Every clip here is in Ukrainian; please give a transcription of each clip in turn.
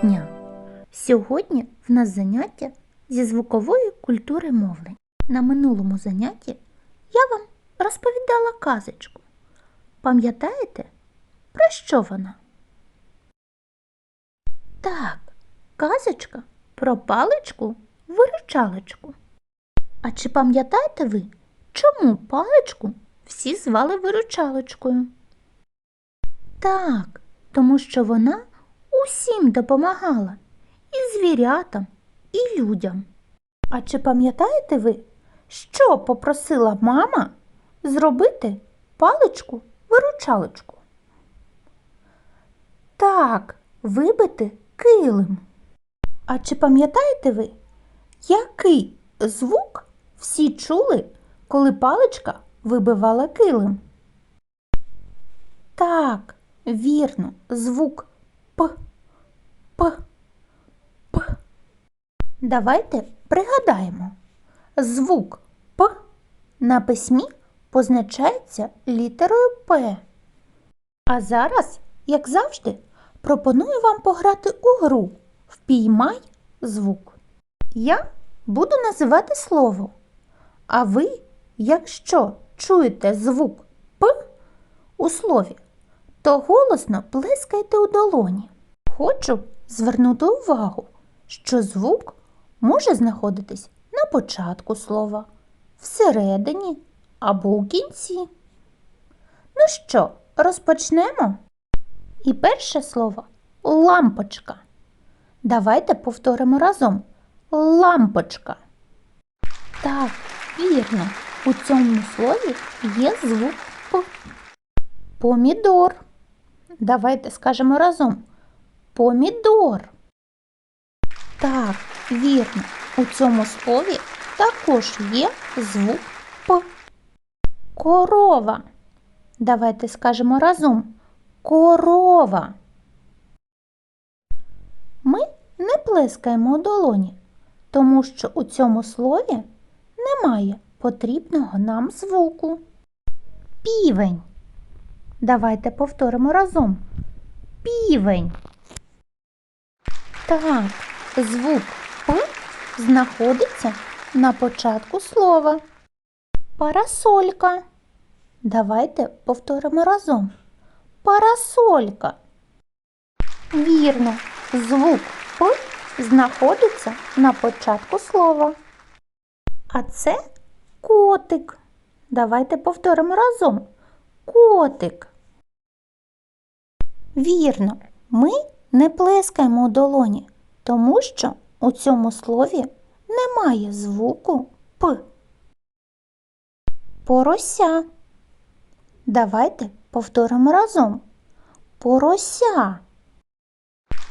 дня! Сьогодні в нас заняття зі звукової культури мовлень. На минулому занятті я вам розповідала казочку. Пам'ятаєте, про що вона? Так, казочка про паличку виручалочку. А чи пам'ятаєте ви, чому паличку всі звали виручалочкою? Так, тому що вона усім допомагала і звірятам, і людям. А чи пам'ятаєте ви, що попросила мама зробити паличку виручалочку? Так, вибити килим. А чи пам'ятаєте ви, який звук всі чули, коли паличка вибивала килим? Так, вірно, звук П. П. П. Давайте пригадаємо. Звук П на письмі позначається літерою П. А зараз, як завжди, пропоную вам пограти у гру Впіймай звук. Я буду називати слово. А ви, якщо чуєте звук П у слові, то голосно плескайте у долоні. Хочу звернути увагу, що звук може знаходитись на початку слова, всередині або у кінці. Ну що, розпочнемо? І перше слово лампочка. Давайте повторимо разом. Лампочка. Так, вірно, у цьому слові є звук П. Помідор. Давайте скажемо разом. Помідор. Так, вірно, у цьому слові також є звук П. Корова. Давайте скажемо разом. Корова. Ми не плескаємо у долоні, тому що у цьому слові немає потрібного нам звуку. Півень. Давайте повторимо разом. Півень. Так, звук П знаходиться на початку слова. Парасолька. Давайте повторимо разом. Парасолька. Вірно, звук П знаходиться на початку слова. А це котик. Давайте повторимо разом. Котик. Вірно, ми не плескаємо у долоні, тому що у цьому слові немає звуку П. Порося. Давайте повторимо разом. Порося.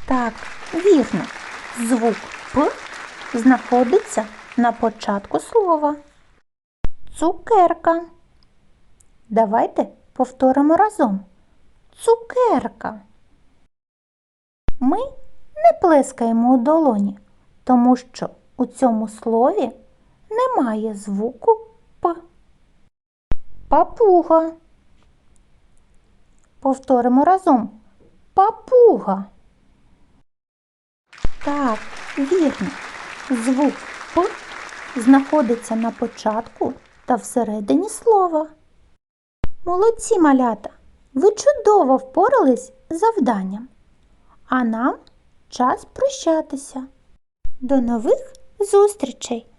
Так, вірно, звук П знаходиться на початку слова. Цукерка. Давайте повторимо разом. Цукерка. Ми не плескаємо у долоні, тому що у цьому слові немає звуку П. Папуга. Повторимо разом. Папуга. Так, вірно. Звук П знаходиться на початку та всередині слова. Молодці малята! Ви чудово впорались з завданням. А нам час прощатися. До нових зустрічей!